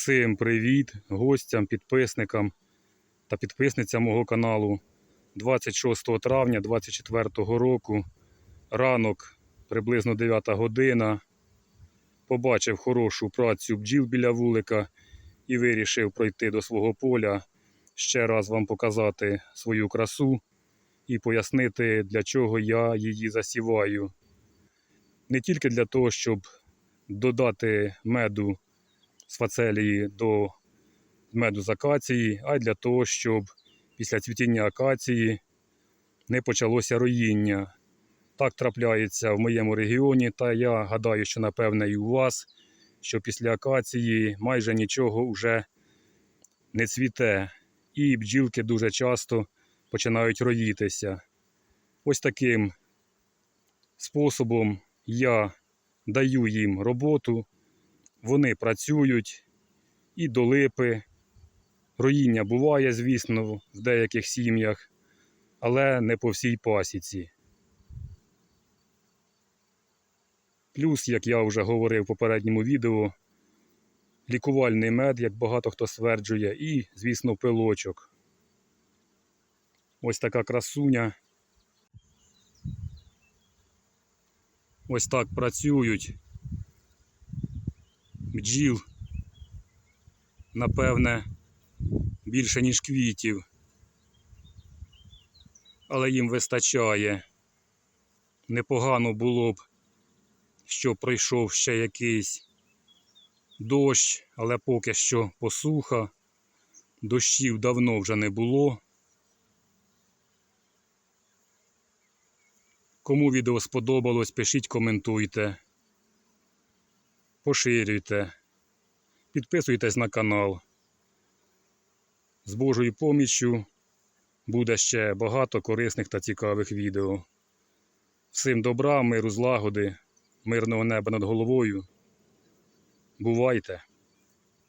Всім привіт гостям, підписникам та підписницям мого каналу. 26 травня 2024 року, ранок, приблизно 9 година. Побачив хорошу працю бджіл біля вулика і вирішив пройти до свого поля, ще раз вам показати свою красу і пояснити, для чого я її засіваю. Не тільки для того, щоб додати меду з фацелії до меду з акації, а й для того, щоб після цвітіння акації не почалося роїння. Так трапляється в моєму регіоні, та я гадаю, що напевне і у вас, що після акації майже нічого вже не цвіте, і бджілки дуже часто починають роїтися. Ось таким способом я даю їм роботу, вони працюють і до липи. Роїння буває, звісно, в деяких сім'ях, але не по всій пасіці. Плюс, як я вже говорив в попередньому відео, лікувальний мед, як багато хто стверджує, і, звісно, пилочок. Ось така красуня. Ось так працюють бджіл, напевне, більше, ніж квітів. Але їм вистачає. Непогано було б, що пройшов ще якийсь дощ, але поки що посуха. Дощів давно вже не було. Кому відео сподобалось, пишіть, коментуйте, поширюйте, підписуйтесь на канал. З Божою поміччю буде ще багато корисних та цікавих відео. Всім добра, миру, злагоди, мирного неба над головою. Бувайте!